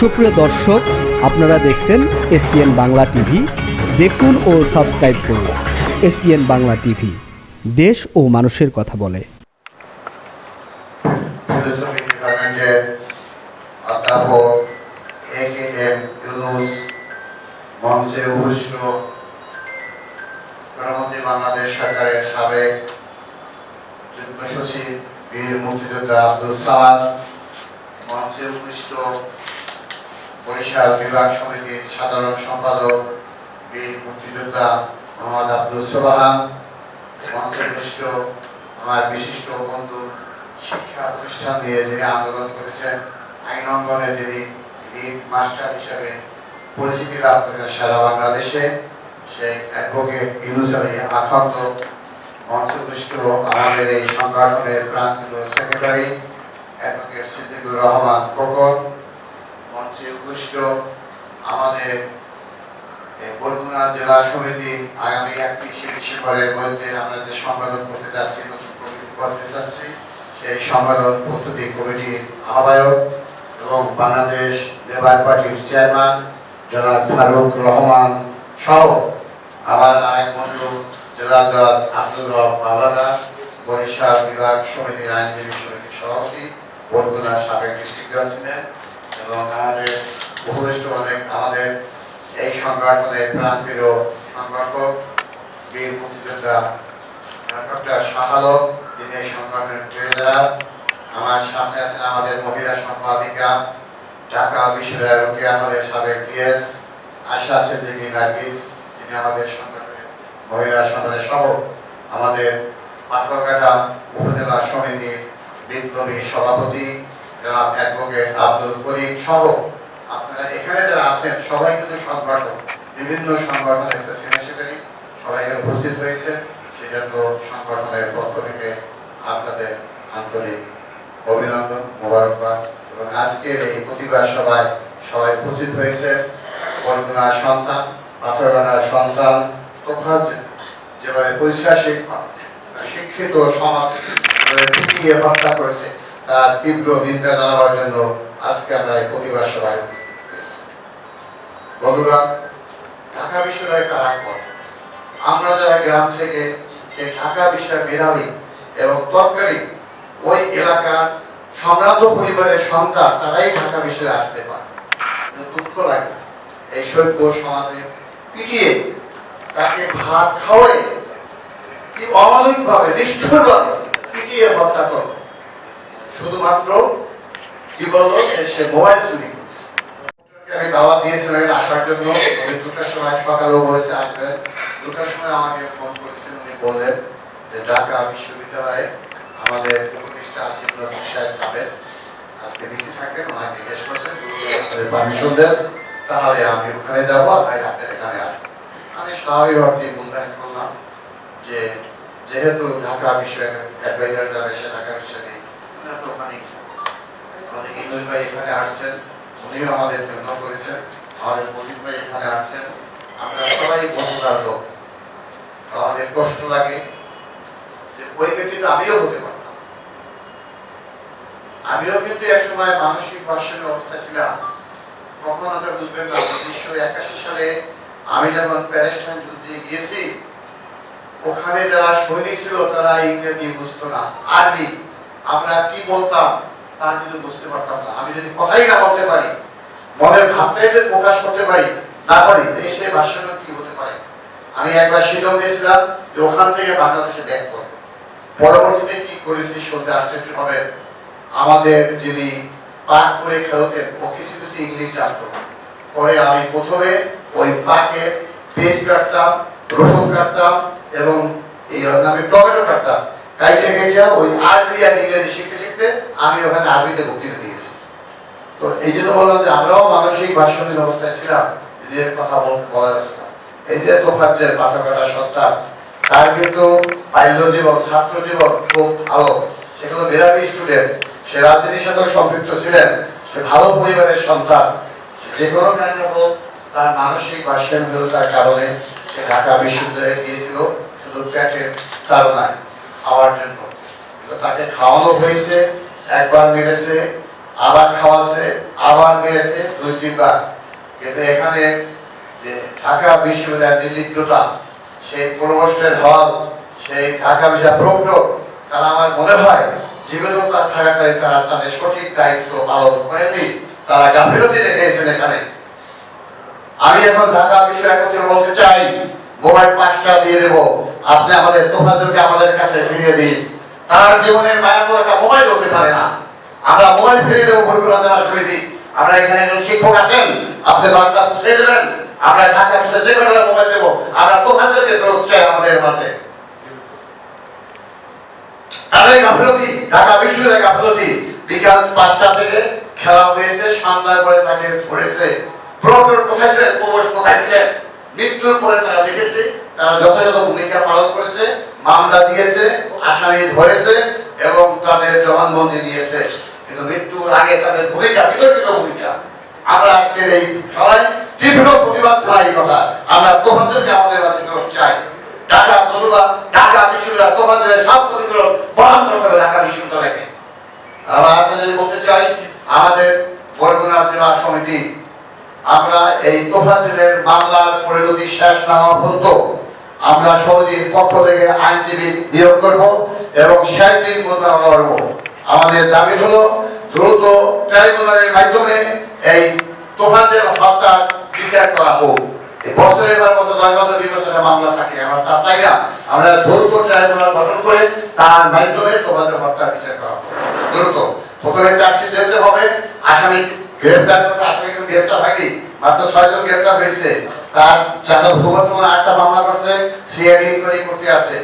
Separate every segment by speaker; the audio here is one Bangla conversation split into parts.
Speaker 1: সুপ্রিয় দর্শক, আপনারা দেখছেন এসপিএন বাংলা টিভি। দেখুন ও সাবস্ক্রাইব করুন এসপিএন বাংলা টিভি। দেশ ও মানুষের কথা বলে।
Speaker 2: বাংলাদেশ সরকারের সাবেক যুগ্ম সচিব বীর মুক্তিযোদ্ধা আব্দুল সালাম মঞ্চে বরিশাল বিভাগ সমিতির সাধারণ সম্পাদক বীর মুক্তিযোদ্ধা মোহাম্মদ আব্দুল সোবাহান, মঞ্চে উপস্থিত আমার বিশিষ্ট বন্ধু শিক্ষা প্রতিষ্ঠান দিয়ে যিনি আন্দোলন করেছেন, আইন অঙ্গনে যিনি মাস্টার হিসেবে পরিচিতি লাভ করেছেন সারা বাংলাদেশে, সেই অ্যাডভোকেট ইনুজারি আখন্দ মঞ্চপুষ্ট আমাদের এই সংগঠনের প্রান্তীয় সেক্রেটারি অ্যাডভোকেট সিদ্দিকুর রহমান খোকন মঞ্চে উপস্থিত আমাদের বরগুনা জেলা সমিতি আগামী একত্রিশে ডিসেম্বরের মধ্যে আমরা যে সম্মেলন করতে যাচ্ছি, নতুন করতে যাচ্ছি, সেই সম্মেলন প্রস্তুতি কমিটির আহ্বায়ক এবং বাংলাদেশ লেবার পার্টির চেয়ারম্যান জনাব ফারুক রহমান সহ আমার আরেক বন্ধু জেলা জজ আব্দুল রব বাবাদা বরিশাল বিভাগ সমিতির আইনজীবী সমিতির সভাপতি, বরগুনা সাবেক ডিস্ট্রিক্ট জাজ এবং আমাদের উপবিষ্ট আমাদের এই সংগঠনের প্রান্তীয় সংগঠক বীর মুক্তিযোদ্ধা ডক্টর তিনি এই সংগঠনের ট্রেজারার আমার সামনে আছেন আমাদের মহিলা সম্পাদিকা, ঢাকা বিশ্ববিদ্যালয়ের রোকেয়া আমাদের সাবেক আশা সিদ্দিকী আমাদের মহিলা সংগঠনের সহ আমাদের পাথরঘাটা উপজেলা সমিতির বিপ্লবী সভাপতি জনাব অ্যাডভোকেট আব্দুল করিম সহ আপনারা এখানে যারা আছেন, সবাই কিন্তু সংগঠন, বিভিন্ন সংগঠনের সবাই উপস্থিত হয়েছে সেজন্য সংগঠনের পক্ষ থেকে আপনাদের আন্তরিক অভিনন্দন, মোবারকবাদ এবং আজকের এই প্রতিবাদ সভায় সবাই উপস্থিত হয়েছে সন্তান পাথরঘাটার সন্তান তোফাজ যেভাবে পরিষ্কার শিক্ষা শিক্ষিত সমাজ হত্যা করেছে তার তীব্র নিন্দা জানাবার জন্য আজকে আমরা এই প্রতিবাদ সভায় বন্ধুরা ঢাকা বিশ্ববিদ্যালয় একটা রাখপথ আমরা যারা গ্রাম থেকে ঢাকা বিশ্বের মেধাবী এবং তৎকালীন ওই এলাকার সম্রান্ত পরিবারের সন্তান, তারাই ঢাকা বিশ্বে আসতে পারে। দুঃখ লাগে, এই সভ্য সমাজে পিটিয়ে তাকে ভাত খাওয়াই কি অমানবিক ভাবে নিষ্ঠুর ভাবে পিটিয়ে হত্যা করল? শুধুমাত্র কি বলল সে মোবাইল চুরি করছে। আমি দিয়েছিলাম আসার জন্য। দুটার সময় সকালেও বলেছে আসবেন দুটার সময় আমাকে ফোন করেছেন, উনি বললেন যে ঢাকা বিশ্ববিদ্যালয়ে আমাদের আসিফ সাহেব যাবেন। আজকে ওনাকে জিজ্ঞেস করছেন পারমিশন দেন, তাহলে আমি ওখানে যাব আর ভাই আপনার এখানে আসব। আমি স্বাভাবিকভাবে মূল্যায়ন করলাম যে যেহেতু ঢাকা বিশ্ব অ্যাডভাইজার যাবে, সে ঢাকা বিশ্বে আমিও কিন্তু এক সময় মানসিক ভারসাম্য অবস্থা ছিলাম। কখন আমরা বুঝবেন না, উনিশশো একাশি সালে আমি যখন প্যালেস্টাইন যুদ্ধে গিয়েছি, ওখানে যারা সৈনিক ছিল তারা ইংরেজি বুঝতো না, আরবি। আমরা কি বলতাম, তা কিন্তু বুঝতে পারতাম না। আমি যদি কথাই না বলতে পারি, মনের ভাবটাই যদি প্রকাশ করতে পারি, না পারি দেশে ভাষণ কি হতে পারে? আমি একবার সিদ্ধান্ত দিয়েছিলাম যে ওখান থেকে বাংলাদেশে ব্যাক করব। পরবর্তীতে কি করেছি শুনতে আশ্চর্য হবে। আমাদের যিনি পাক করে খেলতেন, ও কিছু কিছু ইংলিশ জানতো। পরে আমি প্রথমে ওই পাকে পেস্ট কাটতাম রসুন কাটতাম এবং এই নামে টমেটো কাটতাম। কাইটে ওই আরবি আর ইংরেজি শিখতে শিখতে আমি ওখানে আরবিতে বক্তৃতা দিয়েছি। তো এই জন্য বললাম যে আমরাও মানসিক ভারসাম্যের অবস্থায় ছিলাম নিজের কথা বলা যাচ্ছে না। এই যে তোফাজ্জের পাথর কাটা সন্তান, তার কিন্তু বাল্য জীবন ছাত্র জীবন খুব ভালো। সেগুলো মেধাবী স্টুডেন্ট সে রাজনীতির সাথে সম্পৃক্ত ছিলেন, সে ভালো পরিবারের সন্তান। যে কোনো কারণে হোক, তার মানসিক ভারসাম্যহীনতার কারণে সে ঢাকা বিশ্ববিদ্যালয়ে গিয়েছিল, শুধু পেটের তাড়নায় খাওয়ার জন্য তাকে খাওয়ানো হয়েছে, একবার মেরেছে, আবার খাওয়াচ্ছে, আবার গিয়েছে দুই তিনবার। কিন্তু এখানে যে ঢাকা বিশ্ববিদ্যালয়ের নির্লিপ্ততা, সেই প্রভোস্টের হল, সেই ঢাকা বিশ্ববিদ্যালয় প্রক্টর তারা আমার মনে হয় জীবনতা থাকাকালীন তারা তাদের সঠিক দায়িত্ব পালন করেনি তারা গাফিলতি রেখেছেন এখানে। আমি এখন ঢাকা বিশ্ববিদ্যালয় বলতে চাই মোবাইল পাঁচটা দিয়ে দেবো। আপনি আমাদের তোফাজুলকে আমাদের কাছে ফিরিয়ে দিন। তার জীবনের মায়াবহ একটা মোবাইল হতে পারে না। আমরা মোবাইল ফিরিয়ে দেবো জানা সমিতি আমরা এখানে একজন শিক্ষক আছেন। আপনি বার্তা পৌঁছে দেবেন। আমরা ঢাকা বিশ্ববিদ্যালয় যে কোনো মোবাইল দেবো। আমরা তোফাজুলকে ফেরত চাই আমাদের মাঝে। তাদের গাফিলতি, ঢাকা বিশ্ববিদ্যালয়ের গাফিলতি। বিকাল পাঁচটা থেকে খেলা হয়েছে, সন্ধ্যার পরে তাকে ধরেছে। কোথায় প্রবেশ কোথায় ছিলেন? মৃত্যুর পরে তারা দেখেছে, তারা যথাযথ ভূমিকা পালন করেছে, মামলা দিয়েছে, আসামি ধরেছে এবং তাদের জবানবন্দি দিয়েছে। কিন্তু মৃত্যুর আগে তাদের ভূমিকা, বিতর্কিত ভূমিকা। আমরা আজকের এই তীব্র প্রতিবাদ কথা। আমরা তোমাদেরকে আমাদের চাই। ঢাকা ঢাকা বিশ্ববিদ্যালয় তোমাদের সব প্রতিকূলন বরাদ্দ করে ঢাকা বিশ্ববিদ্যালয়কে। আমরা আপনাদের বলতে চাই, আমাদের বরগুনা জেলা সমিতি আমরা এই তোফাজুলের মামলার পরিণতি শেষ না হওয়া পর্যন্ত আমরা সমিতির পক্ষ থেকে আইনজীবী নিয়োগ করব এবং শেষ দিন লড়ব আমাদের দাবি হলো দ্রুত ট্রাইব্যুনালের মাধ্যমে এই তোফাজের হত্যার বিচার করা হোক। এই বছরের বছর দশ বছর বছরের মামলা থাকে। আমরা তা চাই না। আমরা দ্রুত ট্রাইব্যুনাল গঠন করে তার মাধ্যমে তোমাদের হত্যার বিচার করা দ্রুত। প্রথমে চার্জশিট দিতে হবে। আসামি গ্রেফতার করতে আসামি কিন্তু গ্রেফতার হয়নি। মাত্র ছয়জন গ্রেফতার হয়েছে। তার চাকর একটা মামলা করছে সিআইডি ইনকোয়ারি করতে আছে।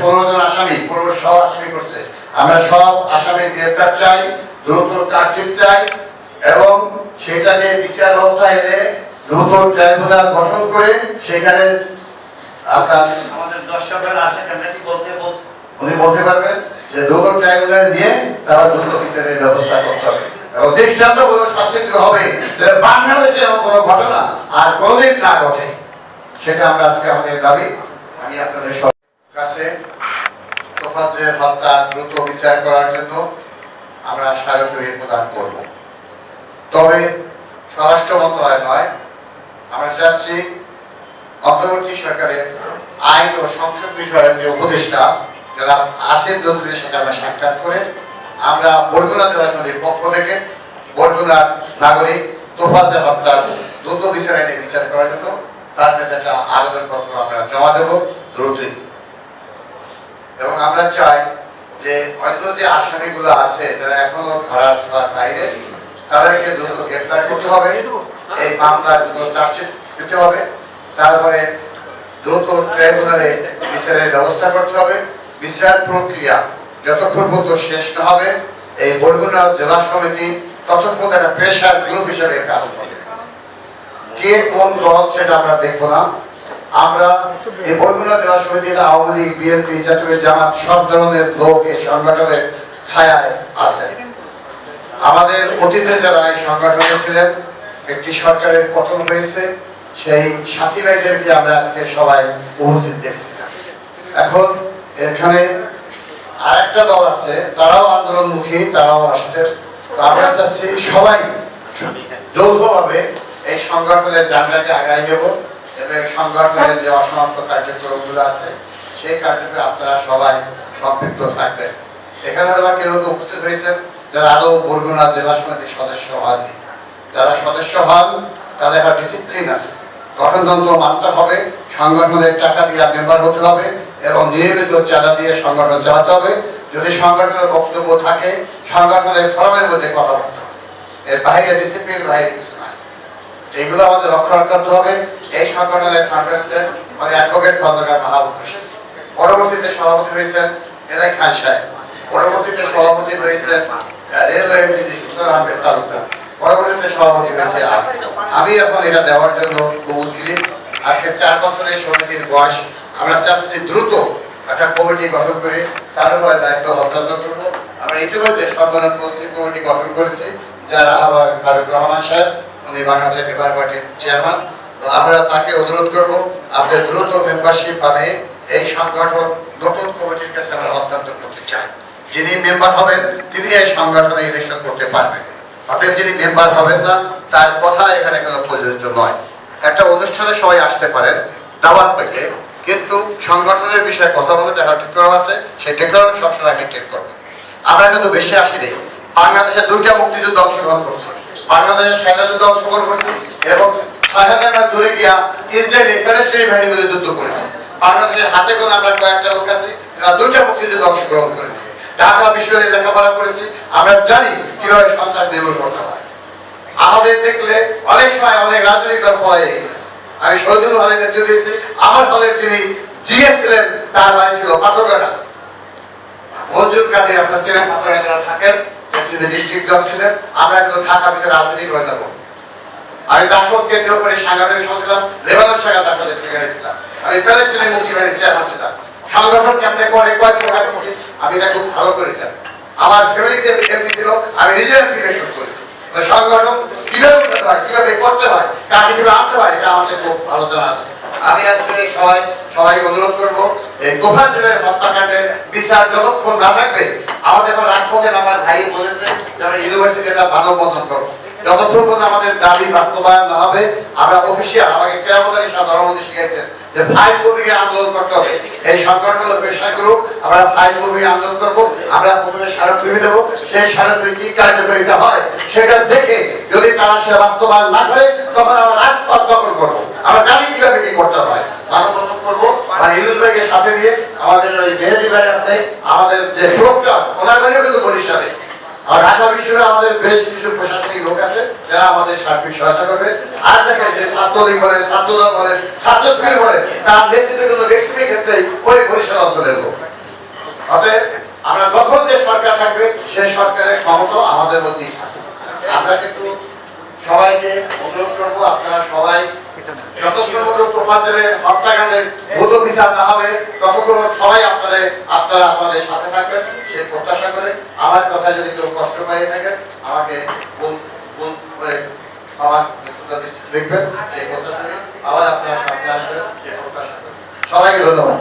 Speaker 2: পনেরো জন আসামি পনেরো সব আসামি করছে। আমরা সব আসামি গ্রেফতার চাই দ্রুত চার্জশিট চাই এবং সেটাকে বিচার ব্যবস্থা এনে দ্রুত ট্রাইব্যুনাল গঠন করে সেখানে আপনার আমাদের দর্শকরা আছে কি বলতে বল- উনি বলতে পারবেন যে দ্রুত ট্রাইব্যুনাল নিয়ে তারা দ্রুত বিচারের ব্যবস্থা করতে হবে। এবং দৃষ্টান্ত কোনো শাস্তি হবে বাংলাদেশে এরকম কোনো ঘটনা আর কোনোদিন না ঘটে। সেটা আমরা আজকে আমাদের দাবি। আমি আপনাদের সব কাছে তোফাজ্জের হত্যা দ্রুত বিচার করার জন্য আমরা স্মারকলিপি প্রদান করব। তবে স্বরাষ্ট্র মন্ত্রণালয় নয়, আমরা চাচ্ছি অন্তর্বর্তী সরকারের আইন ও সংসদ বিষয়ের যে উপদেষ্টা, যারা আসেন চৌধুরীর সাথে আমরা সাক্ষাৎ করে আমরা বরগুনা জেলা সমিতির পক্ষ থেকে বরগুনার নাগরিক তোফাজ্জা হত্যার দ্রুত বিচার আইনে বিচার করার জন্য তার কাছে একটা আবেদনপত্র আমরা জমা দেব দ্রুতই। এবং আমরা চাই যে অন্য যে আসামিগুলো আছে, যারা এখনও ধরা ছোঁয়ার বাইরে, তাদেরকে দ্রুত গ্রেফতার করতে হবে। এই মামলা দ্রুত চার্জশিট দিতে হবে। তারপরে দ্রুত ট্রাইব্যুনালে বিচারের ব্যবস্থা করতে হবে। বিচার প্রক্রিয়া যতক্ষণ পর্যন্ত শেষ না হবে, এই বরগুনা জেলা সমিতি ততক্ষণ একটা প্রেশার গ্রুপ হিসেবে কাজ করবে কে কোন দল সেটা আমরা দেখব না। আমরা এই বরগুনা জেলা সমিতির আওয়ামী লীগ, বিএনপি, জাতীয় জামাত সব ধরনের লোক এই সংগঠনের ছায়ায় আছে। আমাদের অতীতে যারা এই সংগঠনে ছিলেন, একটি সরকারের পতন হয়েছে, সেই সাথী ভাইদেরকে আমরা আজকে সবাই উপস্থিত দেখছি। এখন এখানে আরেকটা দল আছে, তারাও আন্দোলনমুখী, তারাও আসছে আমরা চাচ্ছি সবাই যৌথভাবে এই সংগঠনের জানটাকে আগায় দেব এবং সংগঠনের যে অসমাপ্ত কার্যক্রমগুলো আছে, সেই কার্যক্রমে আপনারা সবাই সম্পৃক্ত থাকবেন। এখানে আবার কেউ কেউ উপস্থিত হয়েছেন, যারা আরও বরগুনা জেলা সমিতির সদস্য হননি। যারা সদস্য হন, তাদের একটা ডিসিপ্লিন আছে। গঠনতন্ত্র মানতে হবে, সংগঠনের টাকা দিয়ে মেম্বার হতে হবে এবং নিয়মিত চাঁদা দিয়ে সংগঠন চালাতে হবে। যদি সংগঠনের বক্তব্য থাকে, সংগঠনের ফরমের মধ্যে কথা বলতে হবে। এর বাইরে ডিসিপ্লিন বাইরে কিছু নাই। এগুলো আমাদের রক্ষা করতে হবে। এই সংগঠনের ফাউন্ডেশন মানে অ্যাডভোকেট খন্দকার মাহবুব পরবর্তীতে সভাপতি হয়েছেন এলাই খান সাহেব। পরবর্তীতে সভাপতি হয়েছেন রেলওয়ে সুন্দর আহমেদ তালুকদার। পরবর্তীতে সভাপতি হয়েছে আমি। আমি এখন এটা দেওয়ার জন্য খুব উদ্গ্রীব আজকে চার বছরের সমিতির বয়স। আমরা চাচ্ছি দ্রুত একটা কমিটি গঠন করে তার উপরে দায়িত্ব হস্তান্তর করব। আমরা ইতিমধ্যে সম্মেলন মন্ত্রী কমিটি গঠন করেছি, যারা আবার ফারুক রহমান সাহেব, উনি বাংলাদেশ লেবার পার্টির চেয়ারম্যান। তো আমরা তাকে অনুরোধ করব, আপনি দ্রুত মেম্বারশিপ বানিয়ে এই সংগঠন নতুন কমিটির কাছে আমরা হস্তান্তর করতে চাই। যিনি মেম্বার হবেন, তিনি এই সংগঠনে ইলেকশন করতে পারবেন। অতএব যিনি মেম্বার হবেন না, তার কথা এখানে কোনো প্রযোজ্য নয়। একটা অনুষ্ঠানে সবাই আসতে পারেন, দাওয়াত পেতে কিন্তু সংগঠনের বিষয়ে কথা বলতে যারা ঠিক করা আছে, সেই ডেকোরেশন সবসময় মেনটেন করবে। আমরা কিন্তু বেশি আসিনি বাংলাদেশের দুইটা মুক্তিযুদ্ধ অংশগ্রহণ করছি। বাংলাদেশের সেনা যুদ্ধ অংশগ্রহণ করছি এবং দূরে গিয়া ইসরায়েল এখানে সেই যুদ্ধ করেছে। বাংলাদেশের হাতে কোনো আমরা কয়েকটা লোক আছি দুইটা মুক্তিযুদ্ধ অংশগ্রহণ করেছে। ঢাকা বিষয়ে লেখাপড়া করেছি, আমরা জানি কীভাবে সন্ত্রাস নির্মূল করতে হয়। আমাদের দেখলে অনেক সময় অনেক রাজনৈতিক দল পলাই গেছে। আমি শহীদুল হলের নেতৃত্ব দিয়েছি আমার দলের যিনি জিএ ছিলেন, তার বাড়ি ছিল পাথরঘাটা আপনার তিনি ডিস্ট্রিক্ট জজ ছিলেন, আমরা কিন্তু ঢাকা বিষয়ে রাজনীতি করে যাব। আমি দাসক কেন্দ্র করে সেক্রেটারি ছিলাম। আমি মুক্তি চেয়ারম্যান ছিলাম। সংগঠন করে কয় প্রকার আমি এটা খুব ভালো করে জানি আমার ফ্যামিলিতে এমপি ছিল, আমি নিজে অ্যাপ্লিকেশন করেছি। সংগঠন কীভাবে করতে হয় কীভাবে করতে হয় কাকে কীভাবে আনতে হয় এটা আমাদের খুব আলোচনা আছে। আমি আজকে সবাই সবাই অনুরোধ করব, এই গোফা জেলার হত্যাকাণ্ডের বিচার যতক্ষণ না থাকবে, আমাদের এখন রাজপথে আমার ভাই বলেছে আমরা ইউনিভার্সিটিটা মানব বন্ধন করব যতক্ষণ আমাদের দাবি বাস্তবায়ন না হবে, আমরা অফিসিয়াল আমাকে কেরামতারি সাধারণ শিখেছেন যে আন্দোলন করতে হবে। এই করুক, আমরা আন্দোলন করব, আমরা প্রথমে দেবো। সেই কি হয়, সেটা দেখে যদি তারা বাস্তবায়ন না করে, তখন আমরা রাজপথ দখল করব। আমরা জানি কীভাবে কি করতে হয়। মানববন্ধন করব। মানে ভাইকে সাথে দিয়ে আমাদের ওই মেহেদি ভাই আছে, আমাদের যে সুরক্ষা ওনার কিন্তু বরিশালে। আর ঢাকা বিশ্ববিদ্যালয়ে আমাদের বেশ কিছু প্রশাসনিক লোক আছে, যারা আমাদের সার্বিক সহায়তা করবে। আর দেখেন যে ছাত্রলীগ বলে ছাত্রদল বলে ছাত্র বলে তার নেতৃত্বে কিন্তু বেশিরভাগ ক্ষেত্রে ওই বরিশাল অঞ্চলের লোক। অতএব আমরা যখন যে সরকার থাকবে সে সরকারের ক্ষমতা আমাদের মধ্যেই থাকবে। আমরা কিন্তু সবাইকে অনুরোধ করব, আপনারা সবাই আমাদের সাথে থাকবেন, সে প্রত্যাশা করে। আমার কথা যদি কেউ কষ্ট থাকেন আমাকে দেখবেন আবার আসবেন, সে প্রত্যাশা সবাইকে ধন্যবাদ।